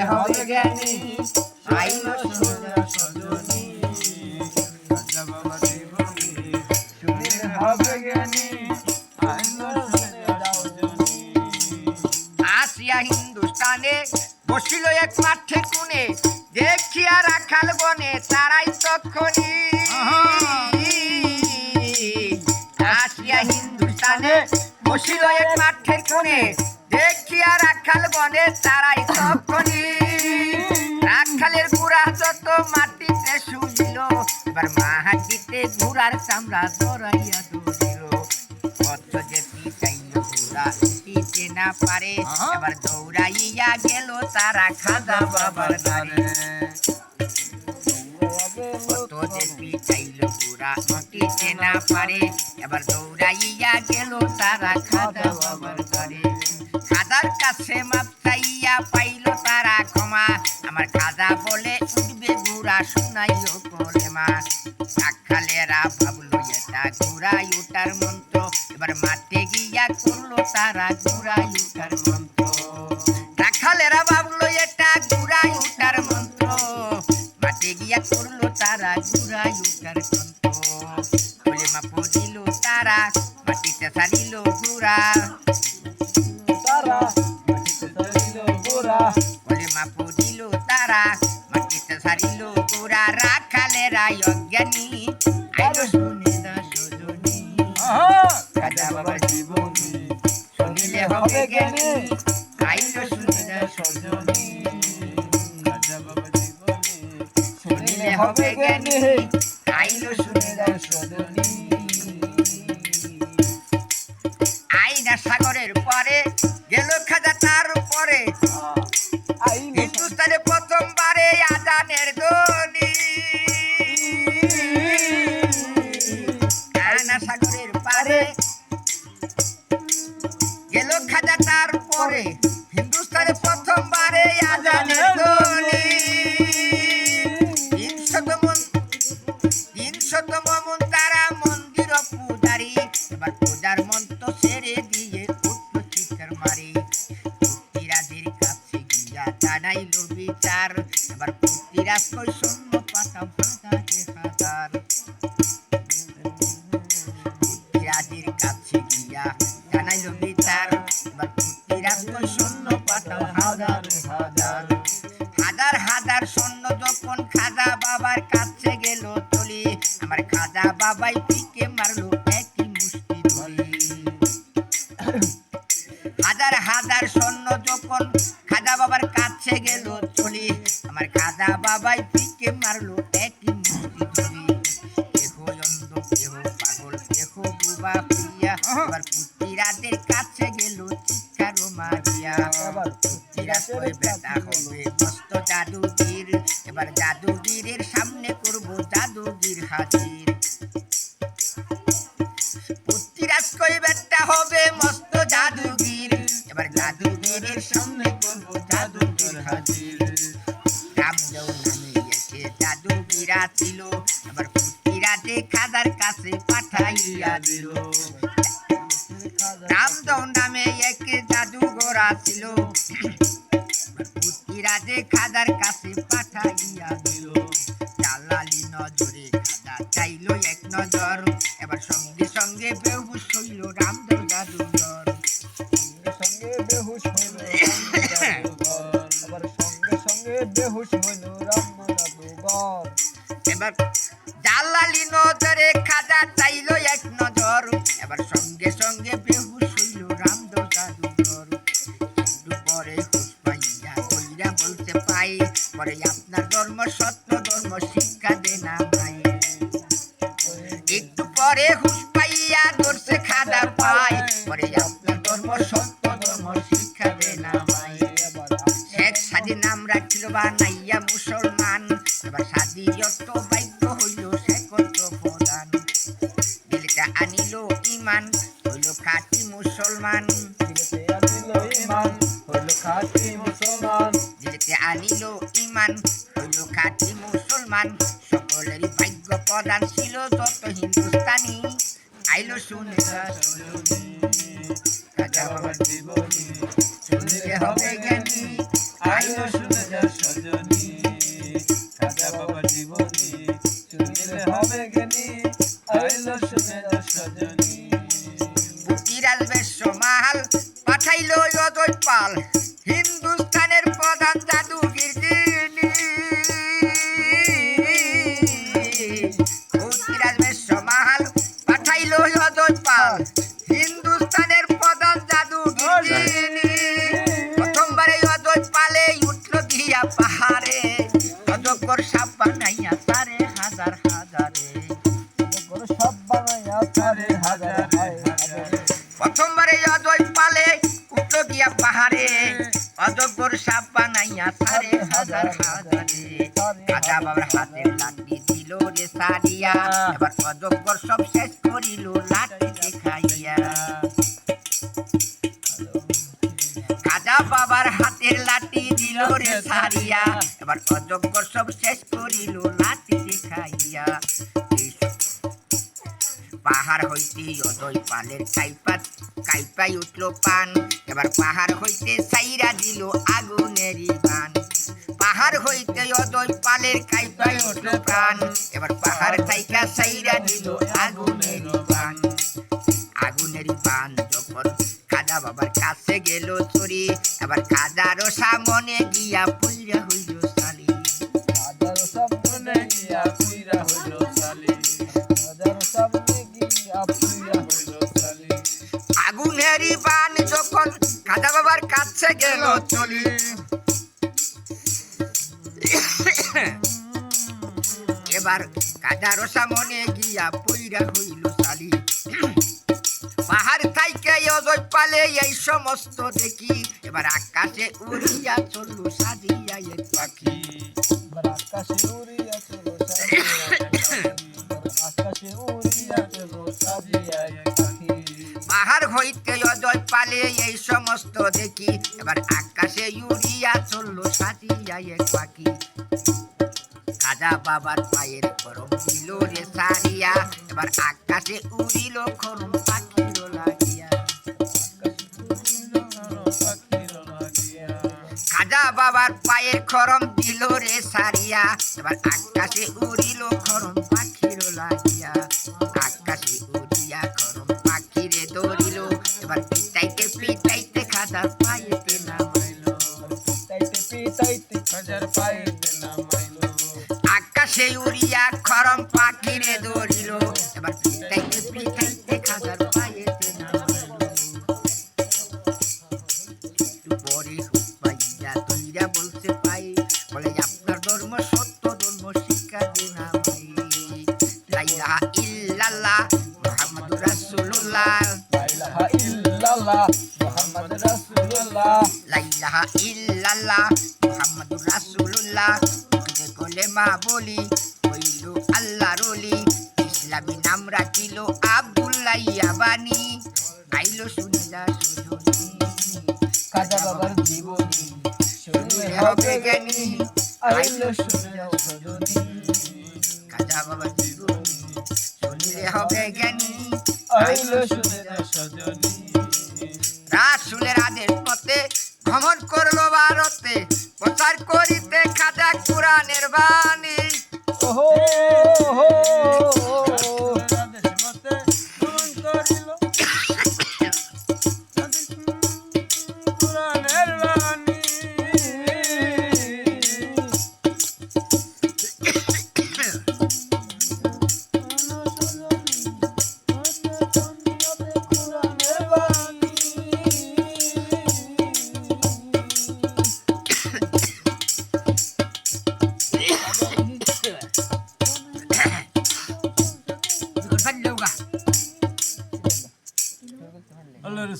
শুনিলে হবে জ্ঞানী। আইল শুনিলে সজনী। হবে জ্ঞানী। আসিয়া হিন্দুস্তানে বসিল এক মাঠে কুনে দেখিয়া রাখাল বনে তারাই তখনই আসিয়া হিন্দুস্তানে বসিল এক মাঠে কুনে রাখাল বনে তারাই তখনই। রাখালের গুড়া যত মাটিতে শুইল এবার মাটিতে ঘোড়ার চামড়া জড়াইয়া ধরিল। কত যে পিটাইল ঘোড়া পিতে না পারে। এবার দৌড়াইয়া গেল তারা খাদা বাবার দ্বারে কত যে পিটাইল ঘোড়া পিতে না পারে। এবার দৌড়াইয়া গেল তারা খাদা বাবার দ্বারে খাদার কাছে মাপতাইয়া পাইল তারা ক্ষমা। আমার খাদা বলে, উঠবে ঘোড়া শুনাইও করে মা। কাকালেরা ভাবলো, এটা ঘোড়াই ওটার মন্ত্র। এবার মাঠে গিয়া করল তারা ঘোড়াই ওটার মন্ত্র। রাখালেরা ভাবলো, এটা ঘোড়াই ওটার মন্ত্র। মাঠে গিয়া করল তারা ঘোড়াই ওটার মন্ত্র। বলে মা, পড়িল তারা, মাটিতে সারিল ঘোড়া হবে জ্ঞানী। আইলো শুনে সজনী আইনা সাগরের পরে গেল খাজা তার আইলো হিন্দুস্তানে প্রথমবারে আজানের ধ্বনি তিনশতম মন তারা মন্দির পূজারি। এবার পূজার মন্ত্র সেরে দিয়ে উঠল চিৎকার মারি। পুত্রিরাজের কাছে গিয়া জানাইল বিচার। এবার পুত্রিরাজ কই শূন্য করে বেটা হবে। মস্ত জাদুগির, এবার জাদুগিরের সামনে করব জাদুগির হাজির। পুত্রিরাজ কই বেটা হবে মস্ত জাদুগির, এবার জাদুগিরের সামনে করব জাদুগির হাজির। রামদেও নামে জাদুগিরা ছিল, এবার পুত্রিরাজে খাদার কাছে পাঠাইয়া দিল। ছিল খাদার কাছে পাঠাইয়া দিল। নজরে খাদা চাইল এক নজর। এবার সঙ্গে সঙ্গে হইল রামদেব জাদুঘর সঙ্গে আবার সঙ্গে সঙ্গে বেহুশ হইল রামজাদুঘর এবার জালালি নজরে খাদা চাইল সত্য ধর্ম শিক্ষা দে না ভাই। একটু পরে হুশ পাইয়া ধরছে খাদা পাই। পরে আপনার ধর্ম সত্য ধর্ম শিক্ষা দে না ভাই। শেখ সাদি নাম রাখিল বা নাইয়া মুসলমান। এবার সাদি যত বাক্য হইল কত প্রধান। দিলটা আনিল ইমান হইল খাটি মুসলমান। আনিল ইমান হইল খাঁটি মুসলমান। সকলেরই ভাগ্য প্রধান ছিল যত হিন্দুস্তানি। আইলো শুনে রাজা বাবার জীবনী শুনতে হবে জ্ঞানী। আইলো অজগর সাপ বানাইয়া তারে হাজার হাজারে রাজা বাবার হাতে লাঠি দিল রে সারিয়া। এবার অজগর সব শেষ করিল, লাঠি দেখাইয়া রাজা বাবার হাতের লাঠি দিল রে সারিয়া। এবার অজগর সব শেষ করিল, লাঠি দেখাইয়া পাহাড় হইতে অদয় পালের কাইপাত কাইপাই উঠল পান। এবার পাহাড় হইতে সাইরা দিল আগুনেরই বান। পাহাড় হইতে অদয় পালের কাইপাই উঠল প্রাণ। এবার পাহাড় থাইকা সাইরা দিল আগুনেরই বান। আগুনেরই বান যখন খাজা বাবার কাছে গেল চুরি, এবার খাজারও সামনে গিয়া পইরা হইল কাছে গেল চলি এবার কাজারো সামনে গিয়া পইরা হইল সালি পাহাড় থাইকে অজয় পালে এই সমস্ত দেখি। এবার আকাশে উড়িয়া চলু সাজিয়া এক পাখি। আকাশে উড়িয়া চলো সাজিয়া আকাশে উড়িয়া চলো সাজিয়া পাখি। পাহাড় হইতে অজয় পালে এই সমস্ত দেখি। এবার আকাশে উড়িয়া চলল সাজিয়া এক পাখি। খাজা বাবার পায়ের করম দিল রে সারিয়া। এবার আকাশে উড়িল খরম লাগিয়া। খাজা বাবার পায়ের খরম দিল রে সারিয়া। এবার আকাশে উড়িল খরম পাখির লাগিয়া। আকাশে উড়িয়া খরম পাখিরে দৌড়িল এবার পিটাইতে ইল্লাল্লাহ, মুহাম্মাদুর রাসূলুল্লাহ। মুখে কোলে মা বলি হইল আল্লাহ রলি ইসলামী নাম রাখিল আব্দুল্লাহ ইয়াবানি। আইলো শুনিলা ভ্রমণ করল ভারতে। প্রচার করিতে খাজা পুরাণের বাণী। ওহো।